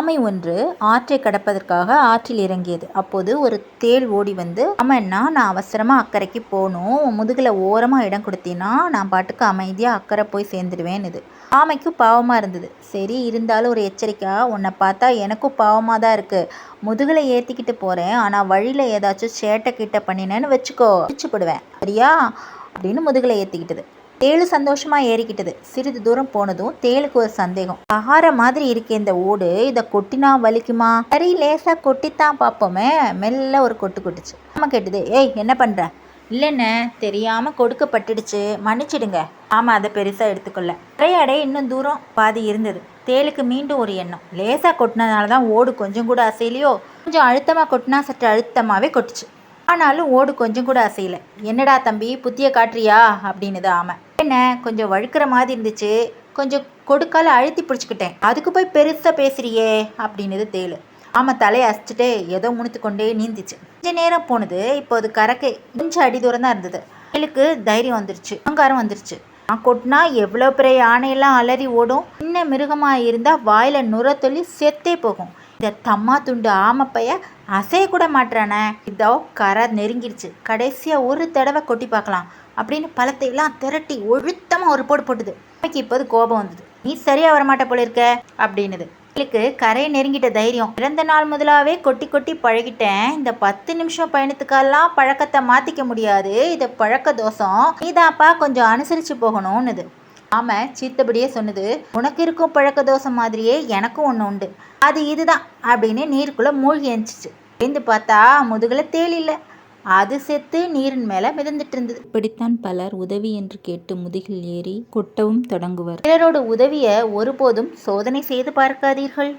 ஆமை ஒன்று ஆற்றை கடப்பதற்காக ஆற்றில் இறங்கியது. அப்போது ஒரு தேள் ஓடி வந்து ஆமைன்னா நான் அவசரமாக அக்கறைக்கு போகணும். முதுகில் ஓரமாக இடம் கொடுத்தீன்னா நான் பாட்டுக்கு அமைதியாக அக்கறை போய் சேர்ந்துடுவேன்னுது ஆமைக்கும் பாவமாக இருந்தது. சரி இருந்தாலும் ஒரு எச்சரிக்கை. உன்னை பார்த்தா எனக்கும் பாவமாக தான் இருக்குது முதுகில் ஏற்றிக்கிட்டு போகிறேன் ஆனால் வழியில் ஏதாச்சும் சேட்டை கிட்ட பண்ணினேன்னு வச்சுக்கோ. பிடிச்சுப்படுவேன் சரியா? அப்படின்னு முதுகில் ஏற்றிக்கிட்டது தேளு சந்தோஷமாக ஏறிக்கிட்டது. சிறிது தூரம் போனதும் தேளுக்கு ஒரு சந்தேகம். பகார மாதிரி இருக்க இந்த ஓடு இதை கொட்டினா வலிக்குமா? சரி லேசா கொட்டித்தான் பார்ப்போமே மெல்ல ஒரு கொட்டு கொட்டுச்சு. ஆமாம் கேட்டுது ஏய் என்ன பண்ணுற இல்லைண்ணே தெரியாமல் கொடுக்கப்பட்டுடுச்சு. மன்னிச்சிடுங்க. ஆமாம் அதை பெருசாக எடுத்துக்கொள்ள. அடை இன்னும் தூரம். பாதி இருந்தது. தேளுக்கு மீண்டும் ஒரு எண்ணம். லேசாக கொட்டினதுனால தான் ஓடு கொஞ்சம் கூட அசையிலையோ? கொஞ்சம் அழுத்தமாக கொட்டினா சற்று அழுத்தமாகவே கொட்டுச்சு. ஆனாலும் ஓடு கொஞ்சம் கூட அசையலை. என்னடா தம்பி புத்திய காட்டுறியா? அப்படின்னுது ஆமை. என்ன? கொஞ்சம் வழுக்கிற மாதிரி இருந்துச்சு. கொஞ்சம் கொடுக்கால அழுத்தி பிடிச்சிக்கிட்டேன். அதுக்கு போய் பெருசாக பேசுறியே அப்படின்னது தேளு ஆமாம் தலையை அசிச்சுட்டு ஏதோ முணுத்து கொண்டே நீந்திச்சு. கொஞ்ச நேரம் போனது. இப்போ அது கறக்கை கொஞ்சம் அடி தூரம் தான் இருந்தது. தேலுக்கு தைரியம் வந்துருச்சு. அங்காரம் வந்துருச்சு. நான் கொட்டினா எவ்வளோ பெரிய யானையெல்லாம் அலறி ஓடும். சின்ன மிருகமாக இருந்தால் வாயில் நுர செத்தே போகும். இந்த தம்மா துண்டு ஆமப்பைய அசைய கூட மாட்டுறானே இதோ கரை நெருங்கிடுச்சு கடைசியாக ஒரு தடவை கொட்டி பார்க்கலாம். அப்படின்னு பழத்தையெல்லாம் திரட்டி ஒழுத்தமாக ஒரு போடு போட்டுது. அம்மைக்கு இப்போது கோபம் வந்தது. நீ சரியாக வரமாட்ட போல இருக்க அப்படின்னுது. இவளுக்கு கரையை நெருங்கிட்ட தைரியம். பிறந்த நாள் முதலாவே கொட்டி கொட்டி பழகிட்டேன். இந்த பத்து நிமிஷம் பயணத்துக்கெல்லாம் பழக்கத்தை மாற்றிக்க முடியாது. இது பழக்க தோஷம். நீதாப்பா கொஞ்சம் அனுசரித்து போகணும்னுது. ஆம சீத்தபடியே சொன்னது. உனக்கு இருக்கும் பழக்க தோசை மாதிரியே எனக்கும் ஒன்று உண்டு. அது இதுதான் அப்படின்னு நீருக்குள்ளே மூழ்கி எழுந்துச்சு எழுந்து பார்த்தா முதுகில் தேலில்லை அது செத்து நீரின் மேலே மிதந்துட்டு இருந்தது இப்படித்தான் பலர் உதவி என்று கேட்டு முதுகில் ஏறி கொட்டவும் தொடங்குவர். பிறரோட உதவியை ஒருபோதும் சோதனை செய்து பார்க்காதீர்கள்.